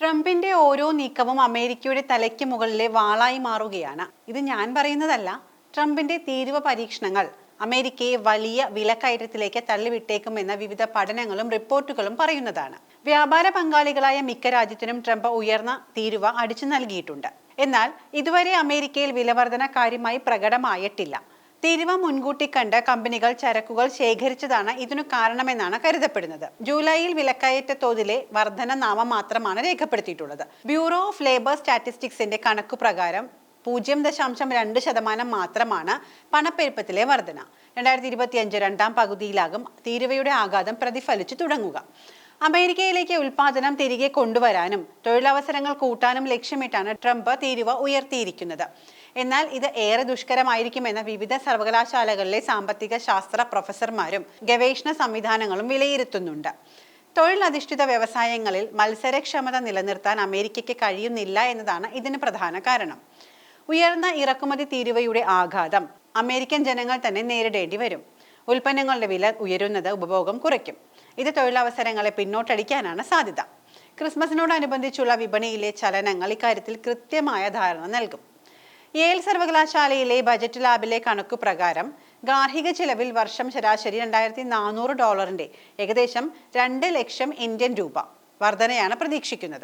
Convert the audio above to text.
ട്രംപിന്റെ ഓരോ നീക്കവും അമേരിക്കയുടെ തലയ്ക്ക് മുകളിലെ വാളായി മാറുകയാണ്. ഇത് ഞാൻ പറയുന്നതല്ല. ട്രംപിന്റെ തീരുവ പരീക്ഷണങ്ങൾ അമേരിക്കയെ വലിയ വിലക്കയറ്റത്തിലേക്ക് തള്ളിവിട്ടേക്കുമെന്ന വിവിധ പഠനങ്ങളും റിപ്പോർട്ടുകളും പറയുന്നതാണ്. വ്യാപാര പങ്കാളികളായ മിക്ക രാജ്യത്തിനും ട്രംപ് ഉയർന്ന തീരുവ അടിച്ചു നൽകിയിട്ടുണ്ട്. എന്നാൽ ഇതുവരെ അമേരിക്കയിൽ വിലവർധന കാര്യമായി പ്രകടമായിട്ടില്ല. തീരുവ മുൻകൂട്ടി കണ്ട് കമ്പനികൾ ചരക്കുകൾ ശേഖരിച്ചതാണ് ഇതിനു കാരണമെന്നാണ് കരുതപ്പെടുന്നത്. ജൂലൈയിൽ വിലക്കയറ്റ തോതിലെ വർധന നാമമാത്രമാണ് രേഖപ്പെടുത്തിയിട്ടുള്ളത്. ബ്യൂറോ ഓഫ് ലേബർ സ്റ്റാറ്റിസ്റ്റിക്സിന്റെ കണക്കു പ്രകാരം പൂജ്യം ദശാംശം രണ്ട് ശതമാനം മാത്രമാണ് പണപ്പെരുപ്പത്തിലെ വർധന. രണ്ടായിരത്തി ഇരുപത്തിയഞ്ച് രണ്ടാം പകുതിയിലാകും തീരുവയുടെ ആഘാതം പ്രതിഫലിച്ചു തുടങ്ങുക. അമേരിക്കയിലേക്ക് ഉൽപാദനം തിരികെ കൊണ്ടുവരാനും തൊഴിലവസരങ്ങൾ കൂട്ടാനും ലക്ഷ്യമിട്ടാണ് ട്രംപ് തീരുവ ഉയർത്തിയിരിക്കുന്നത്. എന്നാൽ ഇത് ഏറെ ദുഷ്കരമായിരിക്കുമെന്ന് വിവിധ സർവകലാശാലകളിലെ സാമ്പത്തിക ശാസ്ത്ര പ്രൊഫസർമാരും ഗവേഷണ സംവിധാനങ്ങളും വിലയിരുത്തുന്നുണ്ട്. തൊഴിലധിഷ്ഠിത വ്യവസായങ്ങളിൽ മത്സരക്ഷമത നിലനിർത്താൻ അമേരിക്കയ്ക്ക് കഴിയുന്നില്ല എന്നതാണ് ഇതിന് പ്രധാന കാരണം. ഉയർന്ന ഇറക്കുമതി തീരുവയുടെ ആഘാതം അമേരിക്കൻ ജനങ്ങൾ തന്നെ നേരിടേണ്ടി വരും. ഉൽപ്പന്നങ്ങളുടെ വില ഉയരുന്നത് ഉപഭോഗം കുറയ്ക്കും. ഇത് തൊഴിലവസരങ്ങളെ പിന്നോട്ടടിക്കാനാണ് സാധ്യത. ക്രിസ്മസിനോടനുബന്ധിച്ചുള്ള വിപണിയിലെ ചലനങ്ങൾ ഇക്കാര്യത്തിൽ കൃത്യമായ ധാരണ നൽകും. യേൽ സർവകലാശാലയിലെ ബജറ്റ് ലാബിലെ കണക്കു പ്രകാരം ഗാർഹിക ചിലവിൽ വർഷം ശരാശരി രണ്ടായിരത്തി നാനൂറ് ഡോളറിന്റെ ഏകദേശം രണ്ട് ലക്ഷം ഇന്ത്യൻ രൂപ വർധനയാണ് പ്രതീക്ഷിക്കുന്നത്.